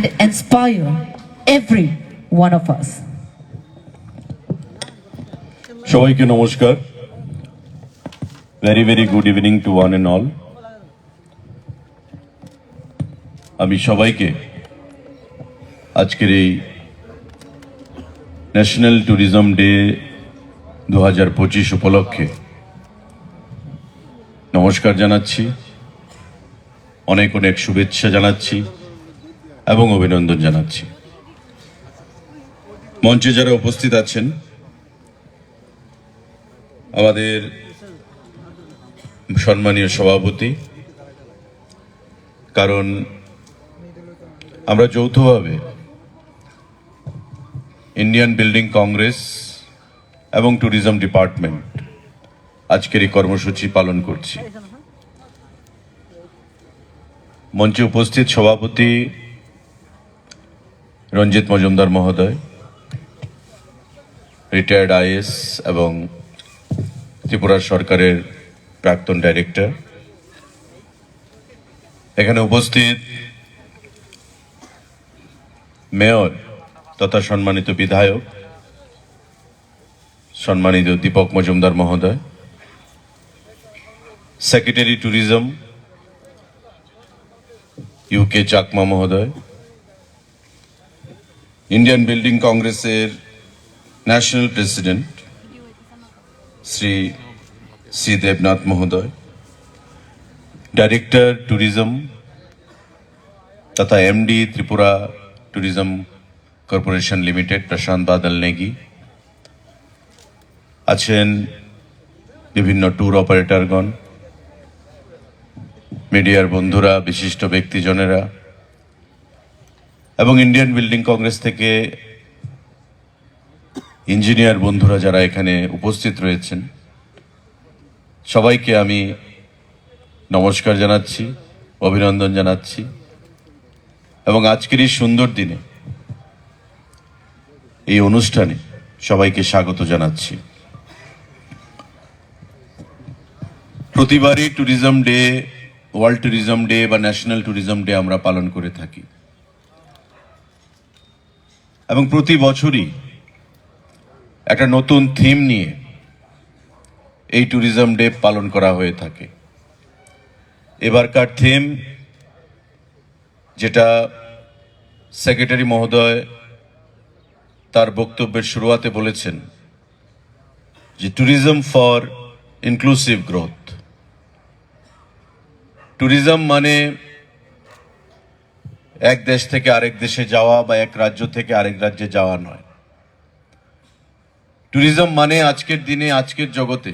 and inspire every one of us. সবাইকে নমস্কার very very good evening to one and all আমি সবাইকে আজকের এই ন্যাশনাল ট্যুরিজম ডে দু হাজার পঁচিশ উপলক্ষে নমস্কার জানাচ্ছি, অনেক অনেক শুভেচ্ছা জানাচ্ছি। এবং অভিনন্দন জানাচ্ছি। মঞ্চে যারা উপস্থিত আছেন, আমাদের সম্মানীয় সভাপতি, কারণ আমরা যৌথভাবে ইন্ডিয়ান বিল্ডিং কংগ্রেস এবং ট্যুরিজম ডিপার্টমেন্ট আজকের এই কর্মসূচি পালন করছি। মঞ্চে উপস্থিত সভাপতি রঞ্জিত মজুমদার মহোদয় রিটায়ার্ড আইএস এবং ত্রিপুরা সরকারের প্রাক্তন ডাইরেক্টর এখানে উপস্থিত মেয়র তথা সম্মানিত বিধায়ক, সম্মানিত দীপক মজুমদার মহোদয় সেক্রেটারি ট্যুরিজম ইউকে চাকমা মহোদয় ইন্ডিয়ান বিল্ডিং কংগ্রেসের ন্যাশনাল প্রেসিডেন্ট শ্রী শ্রী দেবনাথ মহোদয় ডাইরেক্টর ট্যুরিজম তথা MD Tripura tourism corporation limited Prashant Badal Negi আছেন বিভিন্ন ট্যুর অপারেটরগণ মিডিয়ার বন্ধুরা, বিশিষ্ট ব্যক্তিজনেরা এবং ইন্ডিয়ান বিল্ডিং কংগ্রেস থেকে ইঞ্জিনিয়ার বন্ধুরা যারা এখানে উপস্থিত রয়েছেন, সবাইকে আমি নমস্কার জানাচ্ছি, অভিনন্দন জানাচ্ছি। এবং আজকের এই সুন্দর দিনে, এই অনুষ্ঠানে সবাইকে স্বাগত জানাচ্ছি। প্রতিবারই tourism day world tourism day বা ন্যাশনাল ট্যুরিজম ডে আমরা পালন করে থাকি। এবং প্রতি বছরই একটা নতুন থিম নিয়ে এই ট্যুরিজম ডে পালন করা হয়ে থাকে। এবারকার থিম, যেটা সেক্রেটারি মহোদয় তার বক্তব্যের শুরুয়াতে বলেছেন যে tourism for inclusive growth. Tourism মানে এক দেশ থেকে আরেক দেশে যাওয়া বা এক রাজ্য থেকে আরেক রাজ্যে যাওয়া নয়। ট্যুরিজম মানে আজকের দিনে, আজকের জগতে।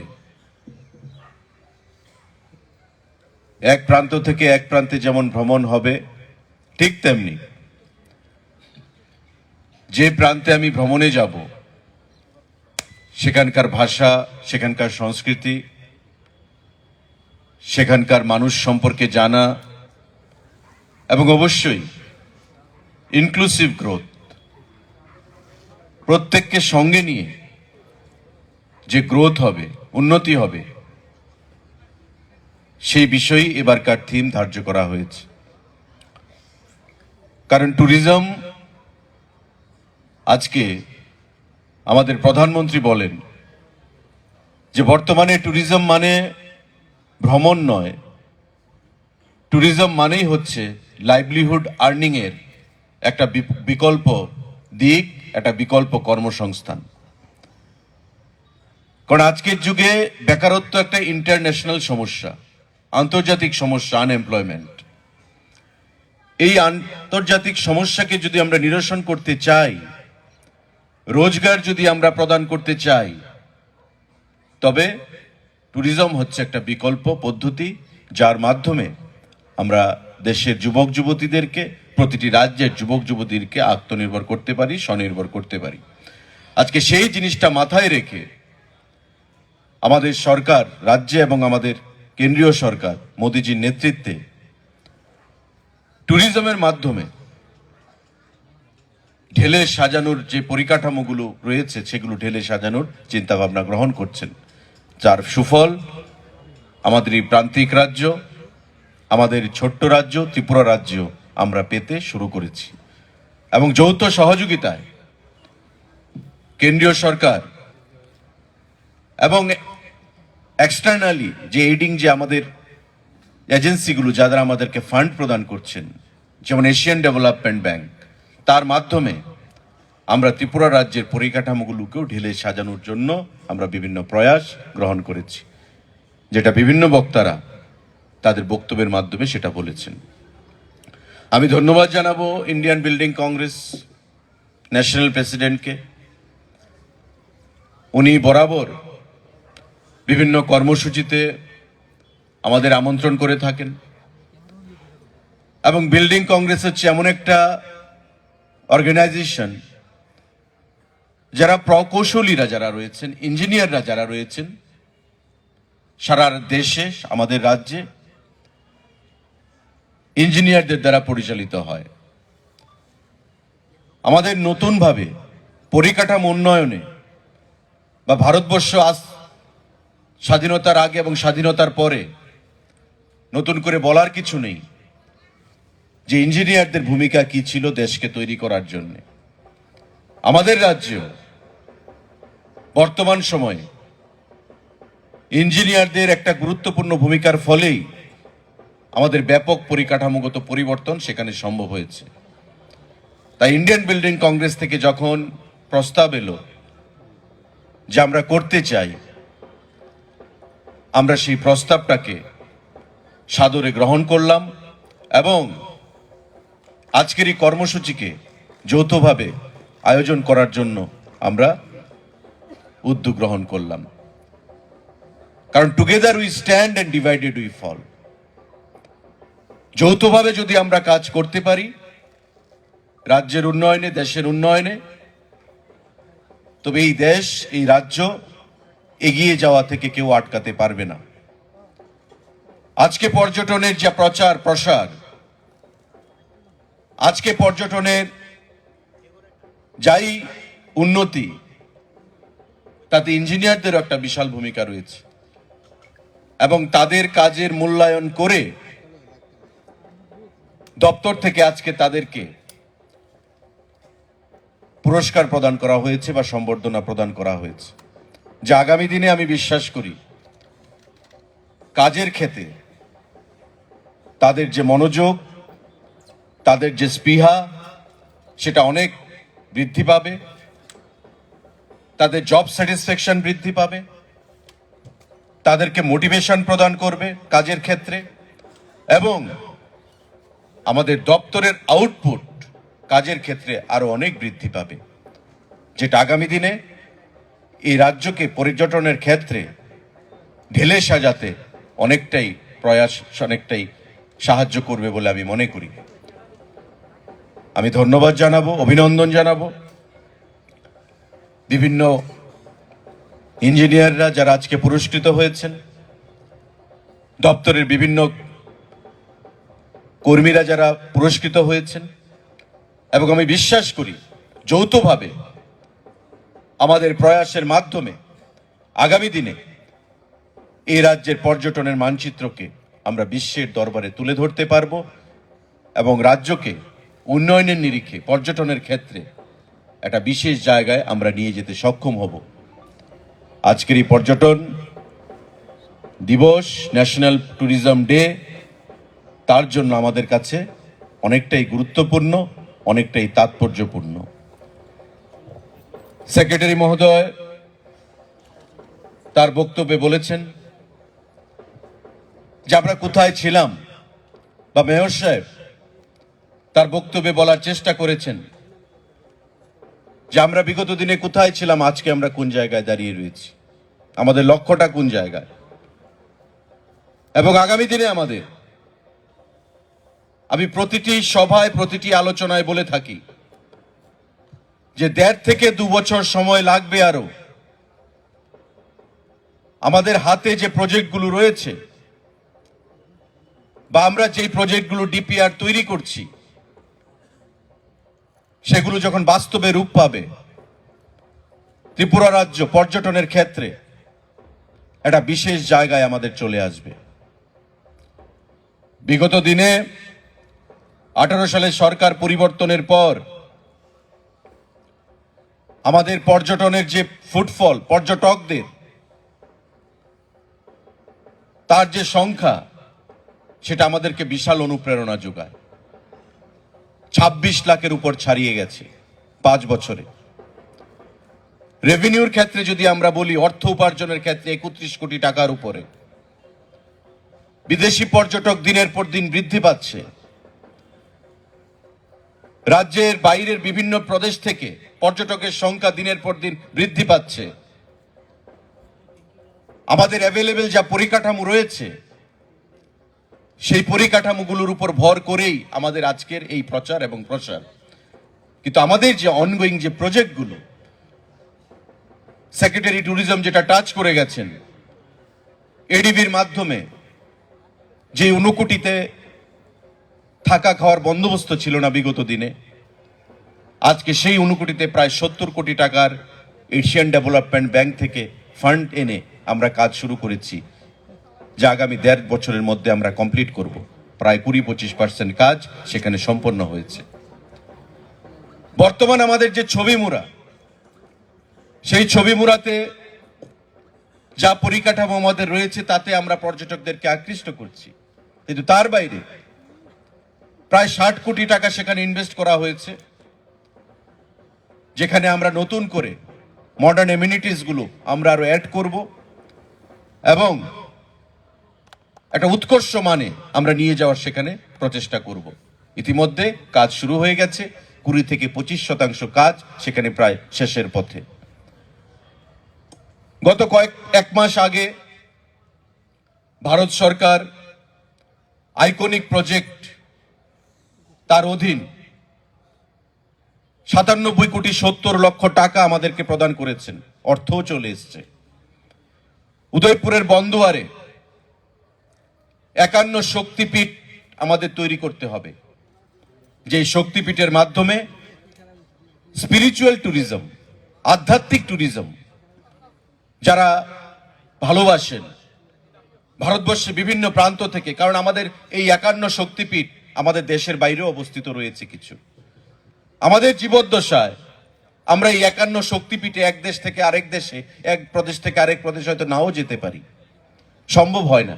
এক প্রান্ত থেকে এক প্রান্তে যেমন ভ্রমণ হবে, ঠিক তেমনি। যে প্রান্তে আমি ভ্রমণে যাব, সেখানকার ভাষা, সেখানকার সংস্কৃতি, সেখানকার মানুষ সম্পর্কে জানা, এবং অবশ্যই ইনক্লুসিভ গ্রোথ প্রত্যেককে সঙ্গে নিয়ে যে গ্রোথ হবে, উন্নতি হবে, সেই বিষয়েই এবারকার থিম ধার্য করা হয়েছে। কারণ ট্যুরিজম আজকে আমাদের প্রধানমন্ত্রী বলেন যে বর্তমানে ট্যুরিজম মানে ভ্রমণ নয়। ট্যুরিজম মানেই হচ্ছে লাইভলিহুড আর্নিং এর একটা বিকল্প দিক, একটা বিকল্প কর্মসংস্থান। কারণ আজকের যুগে বেকারত্ব একটা ইন্টারন্যাশনাল সমস্যা, আন্তর্জাতিক সমস্যা আনএমপ্লয়মেন্ট এই আন্তর্জাতিক সমস্যাকে যদি আমরা নিরসন করতে চাই, রোজগার যদি আমরা প্রদান করতে চাই, তবে ট্যুরিজম হচ্ছে একটা বিকল্প পদ্ধতি, যার মাধ্যমে আমরা দেশের যুবক যুবতীদেরকে প্রতিটি রাজ্যের যুবক যুবতীদেরকে আত্মনির্ভর করতে পারি, স্বনির্ভর করতে পারি। আজকে সেই জিনিসটা মাথায় রেখে আমাদের সরকার, রাজ্যে এবং আমাদের কেন্দ্রীয় সরকার মোদিজির নেতৃত্বে ট্যুরিজমের মাধ্যমে ঢেলে সাজানোর যে পরিকাঠামোগুলো রয়েছে, সেগুলো ঢেলে সাজানোর চিন্তাভাবনা গ্রহণ করছেন। যার সুফল আমাদের এই প্রান্তিক রাজ্য, আমাদের ছোট্ট রাজ্য, ত্রিপুরা রাজ্য আমরা পেতে শুরু করেছি। এবং যৌথ সহযোগিতায় কেন্দ্রীয় সরকার এবং এক্সটার্নালি যে এইডিং যে আমাদের এজেন্সিগুলো যারা আমাদেরকে ফান্ড প্রদান করছেন, যেমন এশিয়ান ডেভেলপমেন্ট ব্যাংক তার মাধ্যমে আমরা ত্রিপুরা রাজ্যের পরিকাঠামোগুলোকেও ঢেলে সাজানোর জন্য আমরা বিভিন্ন প্রয়াস গ্রহণ করেছি, যেটা বিভিন্ন বক্তারা তাদের বক্তব্যের মাধ্যমে সেটা বলেছেন। আমি ধন্যবাদ জানাব ইন্ডিয়ান বিল্ডিং কংগ্রেস ন্যাশনাল প্রেসিডেন্টকে উনি বরাবর বিভিন্ন কর্মসূচিতে আমাদের আমন্ত্রণ করে থাকেন এবং বিল্ডিং কংগ্রেস হচ্ছে এমন একটা অর্গানাইজেশন যারা প্রকৌশলীরা যারা রয়েছেন ইঞ্জিনিয়াররা যারা রয়েছেন, সারা দেশে, আমাদের রাজ্যে ইঞ্জিনিয়ারদের দ্বারা পরিচালিত হয়। আমাদের নতুনভাবে পরিকাঠামো উন্নয়নে বা ভারতবর্ষ আজ স্বাধীনতার আগে এবং স্বাধীনতার পরে নতুন করে বলার কিছু নেই যে ইঞ্জিনিয়ারদের ভূমিকা কি ছিল দেশকে তৈরি করার জন্য। আমাদের রাজ্য বর্তমান সময়ে ইঞ্জিনিয়ারদের একটা গুরুত্বপূর্ণ ভূমিকার ফলেই আমাদের ব্যাপক পরিকাঠামোগত পরিবর্তন সেখানে সম্ভব হয়েছে। তাই ইন্ডিয়ান বিল্ডিং কংগ্রেস থেকে যখন প্রস্তাব এলো যে আমরা করতে চাই, আমরা সেই প্রস্তাবটাকে সাদরে গ্রহণ করলাম এবং আজকের এই কর্মসূচিকে যৌথভাবে আয়োজন করার জন্য আমরা উদ্যোগ গ্রহণ করলাম। কারণ together we stand and divided we fall যৌথভাবে যদি আমরা কাজ করতে পারি, রাজ্যের উন্নয়নে, দেশের উন্নয়নে, তবে এই দেশ, এই রাজ্য এগিয়ে যাওয়া থেকে কেউ আটকাতে পারবে না। আজকে পর্যটনের যা প্রচার, প্রসার, আজকে পর্যটনের যাই উন্নতি, তাতে ইঞ্জিনিয়ারদের একটা বিশাল ভূমিকা রয়েছে। এবং তাদের কাজের মূল্যায়ন করে দপ্তর থেকে আজকে তাদেরকে পুরস্কার প্রদান করা হয়েছে বা সম্বর্ধনা প্রদান করা হয়েছে। যা আগামী দিনে আমি বিশ্বাস করি, কাজের ক্ষেত্রে তাদের যে মনোযোগ, তাদের যে স্পৃহা, সেটা অনেক বৃদ্ধি পাবে। তাদের জব স্যাটিসফ্যাকশন বৃদ্ধি পাবে। তাদেরকে মোটিভেশন প্রদান করবে কাজের ক্ষেত্রে। এবং আমাদের দপ্তরের আউটপুট কাজের ক্ষেত্রে আরও অনেক বৃদ্ধি পাবে। যেটা আগামী দিনে এই রাজ্যকে পর্যটনের ক্ষেত্রে ঢেলে সাজাতে অনেকটাই প্রয়াস, অনেকটাই সাহায্য করবে বলে আমি মনে করি। আমি ধন্যবাদ জানাব, অভিনন্দন জানাব। বিভিন্ন ইঞ্জিনিয়াররা যারা আজকে পুরস্কৃত হয়েছেন, দপ্তরের বিভিন্ন কর্মীরা যারা পুরস্কৃত হয়েছেন, এবং আমি বিশ্বাস করি যৌথভাবে আমাদের প্রয়াসের মাধ্যমে আগামী দিনে এই রাজ্যের পর্যটনের মানচিত্রকে আমরা বিশ্বের দরবারে তুলে ধরতে পারব এবং রাজ্যকে উন্নয়নের নিরিখে, পর্যটনের ক্ষেত্রে একটা বিশেষ জায়গায় আমরা নিয়ে যেতে সক্ষম হব। আজকের এই পর্যটন দিবস ন্যাশনাল ট্যুরিজম ডে তার জন্য আমাদের কাছে অনেকটাই গুরুত্বপূর্ণ, অনেকটাই তাৎপর্যপূর্ণ। সেক্রেটারি মহোদয় তার বক্তব্যে বলেছেন যে আমরা কোথায় ছিলাম বা মেয়র সাহেব তার বক্তব্যে বলার চেষ্টা করেছেন যে আমরা বিগত দিনে কোথায় ছিলাম, আজকে আমরা কোন জায়গায় দাঁড়িয়ে রয়েছি, আমাদের লক্ষ্যটা কোন জায়গায়। এবং আগামী দিনে আমাদের আমি প্রতিটি সভায়, প্রতিটি আলোচনায় বলে থাকি যে দেড় থেকে দু বছর সময় লাগবে আরও আমাদের হাতে যে প্রজেক্টগুলো রয়েছে বা আমরা যেই প্রজেক্টগুলো ডিপিআর তৈরি করছি, সেগুলো যখন বাস্তবে রূপ পাবে, ত্রিপুরা রাজ্য পর্যটনের ক্ষেত্রে একটা বিশেষ জায়গায় আমাদের চলে আসবে। বিগত দিনে আঠারো সালে সরকার পরিবর্তনের পর আমাদের পর্যটনের যে ফুটফল, পর্যটকদের, তার যে সংখ্যা, সেটা আমাদেরকে বিশাল অনুপ্রেরণা যোগায়। ছাব্বিশ লাখের উপর ছাড়িয়ে গেছে পাঁচ বছরে। রেভিনিউর ক্ষেত্রে যদি আমরা বলি, অর্থ উপার্জনের ক্ষেত্রে একত্রিশ কোটি টাকার উপরে। বিদেশি পর্যটক দিনের পর দিন বৃদ্ধি পাচ্ছে। রাজ্যের বাইরের বিভিন্ন প্রদেশ থেকে পর্যটকের সংখ্যা দিনের পর দিন বৃদ্ধি পাচ্ছে। আমাদের অ্যাভেলেবেল যা পরিকাঠামো রয়েছে, সেই পরিকাঠামোগুলোর উপর ভর করেই আমাদের আজকের এই প্রচার এবং প্রসার। কিন্তু আমাদের যে অনগোয়িং যে প্রজেক্টগুলো সেক্রেটারি ট্যুরিজম যেটা টাচ করে গেছেন এডিবির মাধ্যমে যে অনুকুটিতে থাকা খাওয়ার বন্দোবস্ত ছিল না বিগত দিনে। আজকে সেই অনুকুটিতে প্রায় সত্তর কোটি টাকার এশিয়ান ডেভেলপমেন্ট ব্যাংক থেকে ফান্ড এনে আমরা কাজ শুরু করেছি। যা আগামী দেড় বছরের মধ্যে আমরা কমপ্লিট করব। প্রায় কুড়ি পঁচিশ পার্সেন্ট কাজ সেখানে সম্পন্ন হয়েছে। বর্তমান আমাদের যে ছবি মুড়া সেই ছবি মুড়াতে যা পরিকাঠামো আমাদের রয়েছে, তাতে আমরা পর্যটকদেরকে আকৃষ্ট করছি। কিন্তু তার বাইরে প্রায় ষাট কোটি টাকা সেখানে ইনভেস্ট করা হয়েছে, যেখানে আমরা নতুন করে মডার্ন এমিনিটিসগুলো আমরা আরও অ্যাড করব এবং একটা উৎকর্ষ মানে আমরা নিয়ে যাওয়ার সেখানে প্রচেষ্টা করব। ইতিমধ্যে কাজ শুরু হয়ে গেছে, কুড়ি থেকে পঁচিশ শতাংশ কাজ সেখানে প্রায় শেষের পথে। গত কয়েক, এক মাস আগে ভারত সরকার আইকনিক প্রজেক্ট তার অধীন সাতানব্বই কোটি সত্তর লক্ষ টাকা আমাদেরকে প্রদান করেছেন। অর্থও চলে এসছে। উদয়পুরের বন্দোয়ারে একান্ন শক্তিপীঠ আমাদের তৈরি করতে হবে। যে শক্তিপীঠের মাধ্যমে স্পিরিচুয়াল ট্যুরিজম আধ্যাত্মিক ট্যুরিজম যারা ভালোবাসেন ভারতবর্ষে বিভিন্ন প্রান্ত থেকে, কারণ আমাদের এই একান্ন শক্তিপীঠ আমাদের দেশের বাইরেও অবস্থিত রয়েছে কিছু। আমাদের জীবদ্দশায় আমরা এই একান্ন শক্তিপীঠে এক দেশ থেকে আরেক দেশে, এক প্রদেশ থেকে আরেক প্রদেশে হয়তো নাও যেতে পারি। সম্ভব হয় না।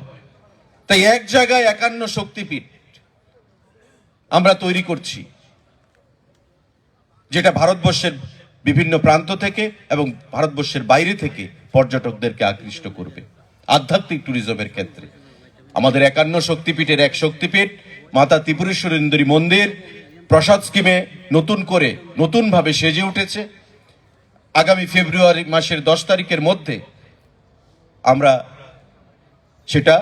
তাই এক জায়গায় একান্ন শক্তিপীঠ আমরা তৈরি করছি, যেটা ভারতবর্ষের বিভিন্ন প্রান্ত থেকে এবং ভারতবর্ষের বাইরে থেকে পর্যটকদেরকে আকৃষ্ট করবে, আধ্যাত্মিক ট্যুরিজমের ক্ষেত্রে। আমাদের একান্ন শক্তিপীঠের এক শক্তিপীঠ মাতা ত্রিপুরেশ্বরী মন্দির, প্রসাদ স্কিমে নতুন করে নতুনভাবে সেজে উঠেছে। আগামী ফেব্রুয়ারি মাসের দশ তারিখের মধ্যে আমরা সেটা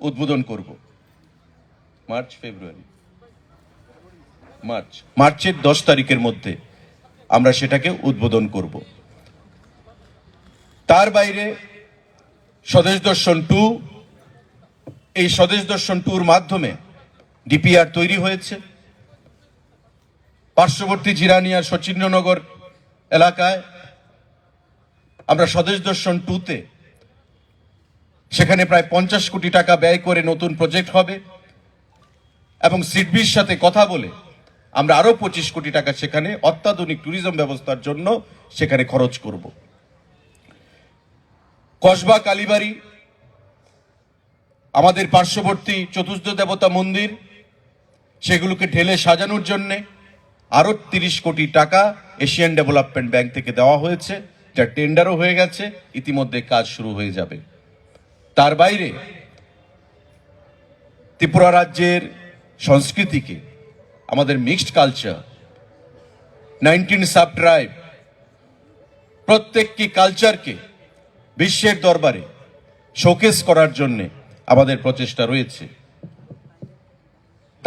উদ্বোধন করব। মার্চ, ফেব্রুয়ারি। মার্চ, মার্চের দশ তারিখের মধ্যে আমরা সেটাকে উদ্বোধন করব। তার বাইরে স্বদেশ দর্শন টু, এই স্বদেশ দর্শন টুর মাধ্যমে ডিপিআর তৈরি হয়েছে। পার্শ্ববর্তী জিরানিয়ার সচিন্দ্রনগর এলাকায় আমরা স্বদেশ দর্শন টুতে সেখানে প্রায় পঞ্চাশ কোটি টাকা ব্যয় করে নতুন প্রজেক্ট হবে এবং সিডবির সাথে কথা বলে আমরা আরও পঁচিশ কোটি টাকা সেখানে অত্যাধুনিক ট্যুরিজম ব্যবস্থার জন্য সেখানে খরচ করব। কসবা, কালীবাড়ি, আমাদের পার্শ্ববর্তী চতুর্থ দেবতা মন্দির সেগুলোকে ঢেলে সাজানোর জন্য আরও তিরিশ কোটি টাকা এশিয়ান ডেভেলপমেন্ট ব্যাংক থেকে দেওয়া হয়েছে। যা টেন্ডারও হয়ে গেছে, ইতিমধ্যে কাজ শুরু হয়ে যাবে। তার বাইরে ত্রিপুরা রাজ্যের সংস্কৃতিকে, আমাদের mixed culture, nineteen sub tribe প্রত্যেকটি কালচারকে বিশ্বের দরবারে শোকেস করার জন্যে আমাদের প্রচেষ্টা রয়েছে।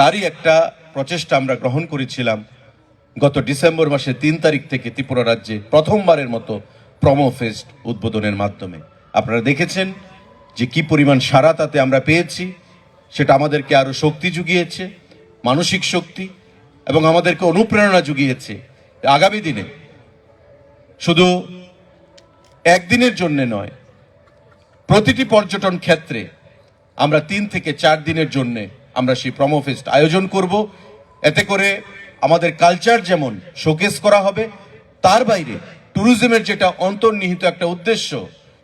তারই একটা প্রচেষ্টা আমরা গ্রহণ করেছিলাম গত ডিসেম্বর মাসের তিন তারিখ থেকে ত্রিপুরা রাজ্যে প্রথমবারের মতো প্রমো ফেস্ট উদ্বোধনের মাধ্যমে। আপনারা দেখেছেন যে কি পরিমাণ সারা তাতে আমরা পেয়েছি, সেটা আমাদেরকে আরও শক্তি জুগিয়েছে, মানসিক শক্তি এবং আমাদেরকে অনুপ্রেরণা জুগিয়েছে আগামী দিনে। শুধু একদিনের জন্য নয়, প্রতিটি পর্যটন ক্ষেত্রে আমরা তিন থেকে চার দিনের জন্য আমরা সেই প্রমো ফেস্ট আয়োজন করব। এতে করে আমাদের কালচার যেমন শোকেস করা হবে, তার বাইরে ট্যুরিজমের যেটা অন্তর্নিহিত একটা উদ্দেশ্য,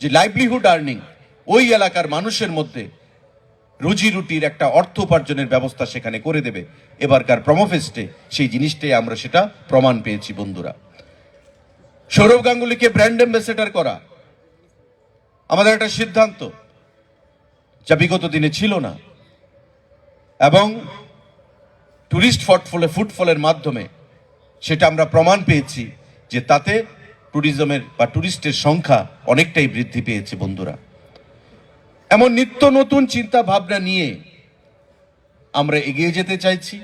যে লাইভলিহুড আর্নিং ওই এলাকার মানুষের মধ্যে রুজি রুটির একটা অর্থ উপার্জনের ব্যবস্থা সেখানে করে দেবে। এবারকার প্রমোফেস্টে সেই জিনিসটাই আমরা সেটা প্রমাণ পেয়েছি, বন্ধুরা। সৌরভ গাঙ্গুলিকে ব্র্যান্ড অ্যাম্বাসেডার করা আমাদের একটা সিদ্ধান্ত, যা বিগত দিনে ছিল না। এবং টুরিস্ট ফটফলে ফুটফলের মাধ্যমে সেটা আমরা প্রমাণ পেয়েছি যে তাতে ট্যুরিজমের বা টুরিস্টের সংখ্যা অনেকটাই বৃদ্ধি পেয়েছে, বন্ধুরা। এমন নিত্য নতুন চিন্তা ভাবনা নিয়ে আমরা এগিয়ে যেতে চাইছি।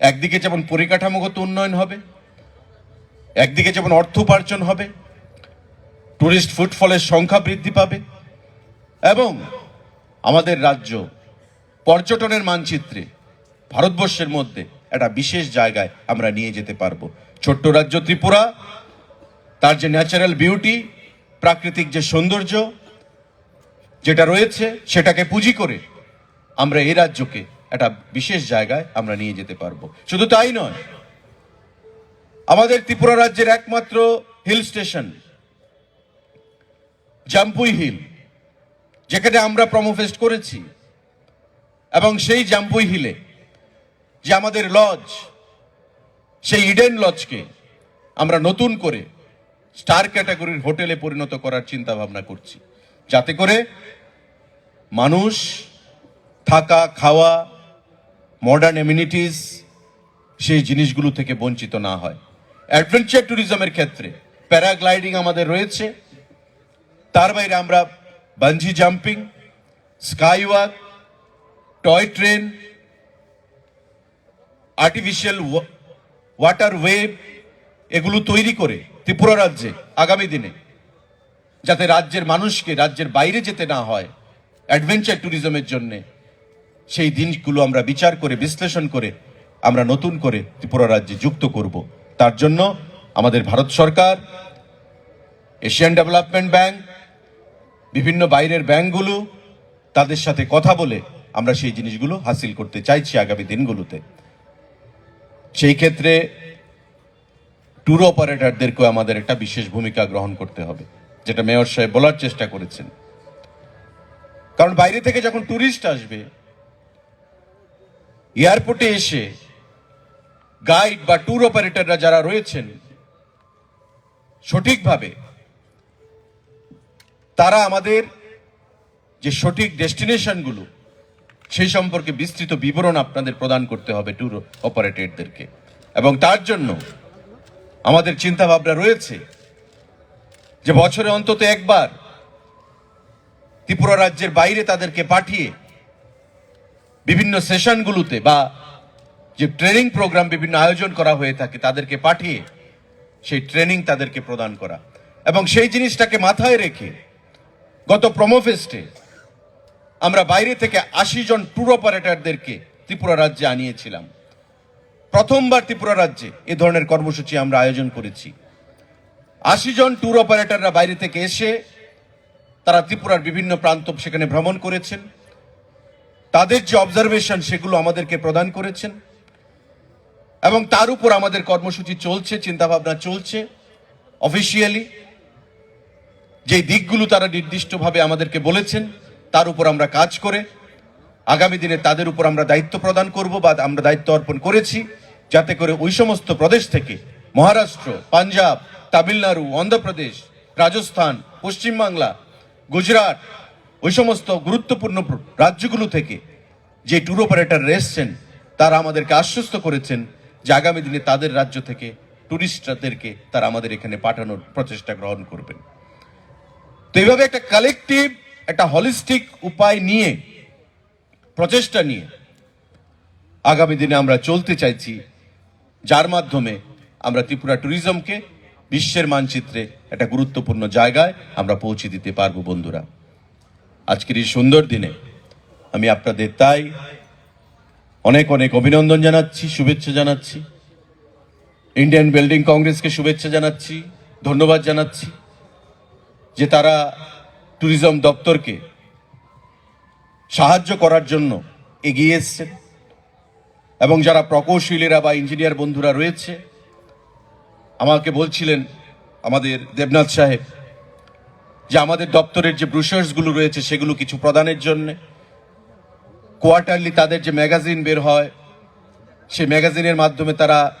একদিকে যেমন পরিকাঠামোগত উন্নয়ন হবে, একদিকে যেমন অর্থ উপার্জন হবে টুরিস্ট ফুটফলের সংখ্যা বৃদ্ধি পাবে এবং আমাদের রাজ্য পর্যটনের মানচিত্রে, ভারতবর্ষের মধ্যে একটা বিশেষ জায়গায় আমরা নিয়ে যেতে পারব। ছোট্ট রাজ্য ত্রিপুরা, তার যে ন্যাচারাল বিউটি প্রাকৃতিক যে সৌন্দর্য যেটা রয়েছে, সেটাকে পুঁজি করে আমরা এই রাজ্যকে একটা বিশেষ জায়গায় আমরা নিয়ে যেতে পারব। শুধু তাই নয়, আমাদের ত্রিপুরা রাজ্যের একমাত্র হিল স্টেশন জাম্পুই হিল যেখানে আমরা প্রমোফেস্ট করেছি। এবং সেই জাম্পুই হিলে, যে আমাদের লজ, সেই ইডেন লজকে আমরা নতুন করে স্টার ক্যাটাগরির হোটেলে পরিণত করার চিন্তা ভাবনা করছি। যাতে করে মানুষ থাকা, খাওয়া মডার্ন এমিনিটিস সেই জিনিসগুলো থেকে বঞ্চিত না হয়। অ্যাডভেঞ্চার ট্যুরিজমের ক্ষেত্রে প্যারাগ্লাইডিং আমাদের রয়েছে। তার বাইরে আমরা bungee jumping sky walk toy train artificial water wave এগুলো তৈরি করে ত্রিপুরা রাজ্যে আগামী দিনে, যাতে রাজ্যের মানুষকে, রাজ্যের বাইরে যেতে না হয় অ্যাডভেঞ্চার ট্যুরিজমের জন্যে, সেই দিনগুলো আমরা বিচার করে, বিশ্লেষণ করে, আমরা নতুন করে ত্রিপুরা রাজ্যে যুক্ত করব। তার জন্য আমাদের ভারত সরকার, এশিয়ান ডেভেলপমেন্ট ব্যাংক, বিভিন্ন বাইরের ব্যাংকগুলো, তাদের সাথে কথা বলে আমরা সেই জিনিসগুলো হাসিল করতে চাইছি আগামী দিনগুলোতে। সেই ক্ষেত্রে ট্যুর অপারেটরদেরকেও আমাদের একটা বিশেষ ভূমিকা গ্রহণ করতে হবে, যেটা মেয়র সাহেব বলার চেষ্টা করেছেন। কারণ বাইরে থেকে যখন ট্যুরিস্ট আসবে এয়ারপোর্টে এসে গাইড বা ট্যুর অপারেটররা যারা রয়েছেন, সঠিকভাবে তারা আমাদের যে সঠিক ডেস্টিনেশনগুলো সেই সম্পর্কে বিস্তৃত বিবরণ আপনাদের প্রদান করতে হবে ট্যুর অপারেটরদেরকে এবং তার জন্য আমাদের চিন্তা ভাবনা রয়েছে যে বছরে অন্তত একবার ত্রিপুরা রাজ্যের বাইরে তাদেরকে পাঠিয়ে বিভিন্ন সেশনগুলোতে বা যে ট্রেনিং প্রোগ্রাম বিভিন্ন আয়োজন করা হয়ে থাকে, তাদেরকে পাঠিয়ে সেই ট্রেনিং তাদেরকে প্রদান করা। এবং সেই জিনিসটাকে মাথায় রেখে গত প্রমোফেস্টে আমরা বাইরে থেকে আশি জন ট্যুর অপারেটরদেরকে ত্রিপুরা রাজ্যে আনিয়েছিলাম। প্রথমবার ত্রিপুরা রাজ্যে এ ধরনের কর্মসূচি আমরা আয়োজন করেছি। আশি জন ট্যুর অপারেটররা বাইরে থেকে এসে তারা ত্রিপুরার বিভিন্ন প্রান্ত সেখানে ভ্রমণ করেছেন। তাদের যে অবজারভেশন সেগুলো আমাদেরকে প্রদান করেছেন। এবং তার উপর আমাদের কর্মসূচি চলছে, চিন্তাভাবনা চলছে অফিসিয়ালি যে দিকগুলো তারা নির্দিষ্টভাবে আমাদেরকে বলেছেন তার উপর আমরা কাজ করে, আগামী দিনে তাদের উপর আমরা দায়িত্ব প্রদান করব বা আমরা দায়িত্ব অর্পণ করেছি, যাতে করে ওই সমস্ত প্রদেশ থেকে মহারাষ্ট্র, পাঞ্জাব, তামিলনাড়ু, অন্ধ্রপ্রদেশ, রাজস্থান, পশ্চিমবাংলা, গুজরাট, ওই সমস্ত গুরুত্বপূর্ণ রাজ্যগুলো থেকে যে ট্যুর অপারেটর এসছেন, তারা আমাদেরকে আশ্বস্ত করেছেন যে আগামী দিনে তাদের রাজ্য থেকে টুরিস্টদেরকে তারা আমাদের এখানে পাঠানোর প্রচেষ্টা গ্রহণ করবেন। তো এইভাবে একটা কালেকটিভ একটা হলিস্টিক উপায় নিয়ে, প্রচেষ্টা নিয়ে আগামী দিনে আমরা চলতে চাইছি। যার মাধ্যমে আমরা ত্রিপুরা ট্যুরিজমকে বিশ্বের মানচিত্রে একটা গুরুত্বপূর্ণ জায়গায় আমরা পৌঁছে দিতে পারব বন্ধুরা। আজকের এই সুন্দর দিনে আমি আপনাদের তাই অনেক অনেক অভিনন্দন জানাচ্ছি, শুভেচ্ছা জানাচ্ছি। ইন্ডিয়ান বিল্ডিং কংগ্রেসকে শুভেচ্ছা জানাচ্ছি, ধন্যবাদ জানাচ্ছি যে তারা ট্যুরিজম দপ্তরকে সাহায্য করার জন্য এগিয়ে এসছেন। এবং যারা প্রকৌশলীরা বা ইঞ্জিনিয়ার বন্ধুরা রয়েছে, আমাকে বলছিলেন আমাদের দেবনাথ সাহেব যে আমাদের দপ্তরের যে ব্রুশার্সগুলো রয়েছে সেগুলো কিছু প্রদানের জন্য, কোয়ার্টারলি তাদের যে ম্যাগাজিন বের হয়, সেই ম্যাগাজিনের মাধ্যমে তারা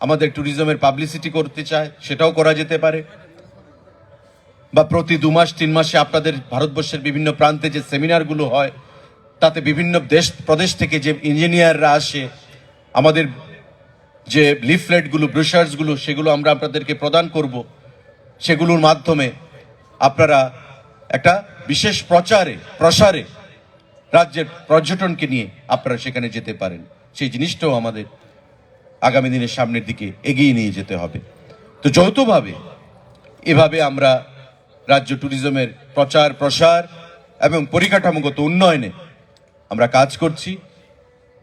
আমাদের ট্যুরিজমের পাবলিসিটি করতে চায়, সেটাও করা যেতে পারে। বা প্রতি দু মাস, তিন মাসে আপনাদের ভারতবর্ষের বিভিন্ন প্রান্তে যে সেমিনারগুলো হয়, তাতে বিভিন্ন দেশ, প্রদেশ থেকে যে ইঞ্জিনিয়াররা আসে, আমাদের যে লিফলেটগুলো, ব্রুশার্সগুলো, সেগুলো আমরা আপনাদেরকে প্রদান করব। সেগুলোর মাধ্যমে আপনারা একটা বিশেষ প্রচারে, প্রসারে রাজ্যের পর্যটনকে নিয়ে আপনারা সেখানে যেতে পারেন। সেই জিনিসটাও আমাদের আগামী দিনের সামনের দিকে এগিয়ে নিয়ে যেতে হবে। তো যৌথভাবে এভাবে আমরা রাজ্য ট্যুরিজমের প্রচার, প্রসার এবং পরিকাঠামোগত উন্নয়নে আমরা কাজ করছি।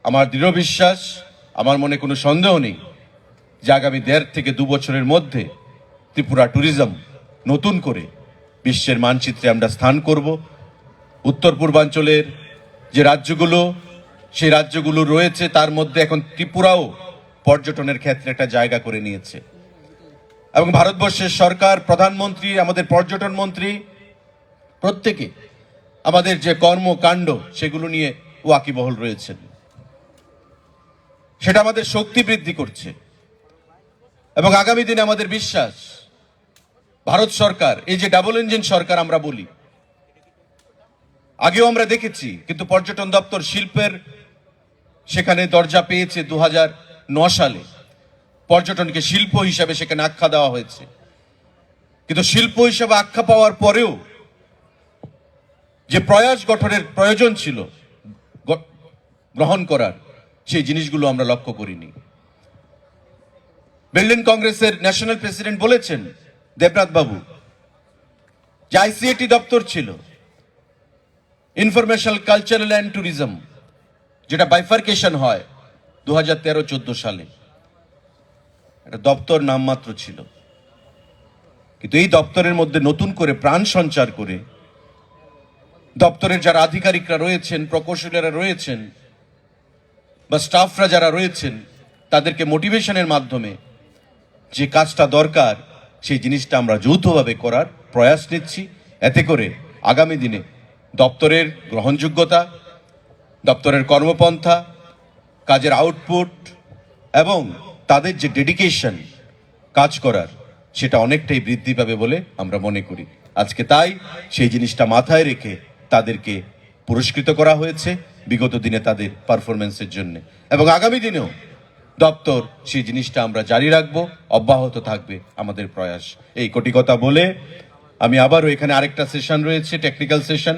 আমার দৃঢ় বিশ্বাস, আমার মনে কোনো সন্দেহ নেই যে আগামী দেড় থেকে দু বছরের মধ্যে ত্রিপুরা ট্যুরিজম নতুন করে বিশ্বের মানচিত্রে আমরা স্থান করব। উত্তর পূর্বাঞ্চলের যে রাজ্যগুলো, সেই রাজ্যগুলো রয়েছে, তার মধ্যে এখন ত্রিপুরাও পর্যটনের ক্ষেত্রে একটা জায়গা করে নিয়েছে। এবং ভারতবর্ষের সরকার, প্রধানমন্ত্রী, আমাদের পর্যটন মন্ত্রী, প্রত্যেকে আমাদের যে কর্মকাণ্ড, সেগুলো নিয়ে ওয়াকিবহল রয়েছেন। সেটা আমাদের শক্তি বৃদ্ধি করছে। এবং আগামী দিনে আমাদের বিশ্বাস, ভারত সরকার, এই যে ডাবল ইঞ্জিন সরকার আমরা বলি, আগেও আমরা দেখেছি, কিন্তু পর্যটন দপ্তর শিল্পের সেখানে দরজা পেয়েছে দু সালে। পর্যটনকে শিল্প হিসাবে সেখানে আখ্যা দেওয়া হয়েছে। কিন্তু শিল্প হিসাবে আখ্যা পাওয়ার পরেও যে প্রয়াস গঠনের প্রয়োজন ছিল গ্রহণ করার, সেই জিনিসগুলো আমরা লক্ষ্য করিনি। বের্লিন কংগ্রেসের ন্যাশনাল প্রেসিডেন্ট বলেছেন, দেবনাথ বাবু, যে আইসিএটি দপ্তর ছিল, ইনফরমেশনাল কালচারাল অ্যান্ড ট্যুরিজম, যেটা বাইফার্কেশন হয় দু হাজার সালে। একটা দপ্তর নামমাত্র ছিল। কিন্তু এই দপ্তরের মধ্যে নতুন করে প্রাণ সঞ্চার করে দপ্তরের যারা আধিকারিকরা রয়েছেন, প্রকৌশলীরা রয়েছেন বা স্টাফরা যারা রয়েছেন, তাদেরকে মোটিভেশনের মাধ্যমে যে কাজটা দরকার, সেই জিনিসটা আমরা যৌথভাবে করার প্রয়াস নিচ্ছি। এতে করে আগামী দিনে দপ্তরের গ্রহণযোগ্যতা, দপ্তরের কর্মপন্থা, কাজের আউটপুট এবং তাদের যে ডেডিকেশন কাজ করার, সেটা অনেকটাই বৃদ্ধি পাবে বলে আমরা মনে করি। আজকে তাই সেই জিনিসটা মাথায় রেখে তাদেরকে পুরস্কৃত করা হয়েছে বিগত দিনে তাদের পারফরমেন্সের জন্য। এবং আগামী দিনেও দপ্তর সেই জিনিসটা আমরা জারি রাখব, অব্যাহত থাকবে আমাদের প্রয়াস। এই কোটি কথা বলে আমি আবারও এখানে আরেকটা সেশন রয়েছে technical session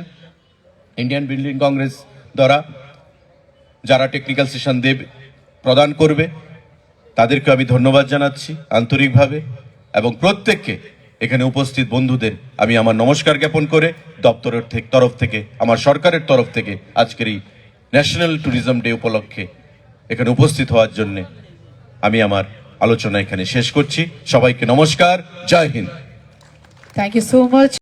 Indian building congress দ্বারা, যারা টেকনিক্যাল সেশন দেব, প্রদান করবে। তাদেরকে আমি ধন্যবাদ জানাচ্ছি আন্তরিকভাবে এবং প্রত্যেককে এখানে উপস্থিত বন্ধুদের আমি আমার নমস্কার জ্ঞাপন করে দপ্তরের থেকে তরফ থেকে, আমার সরকারের তরফ থেকে আজকের এই ন্যাশনাল ট্যুরিজম ডে উপলক্ষে এখানে উপস্থিত হওয়ার জন্য আমি আমার আলোচনা এখানে শেষ করছি সবাইকে নমস্কার, জয় Hind thank you so much.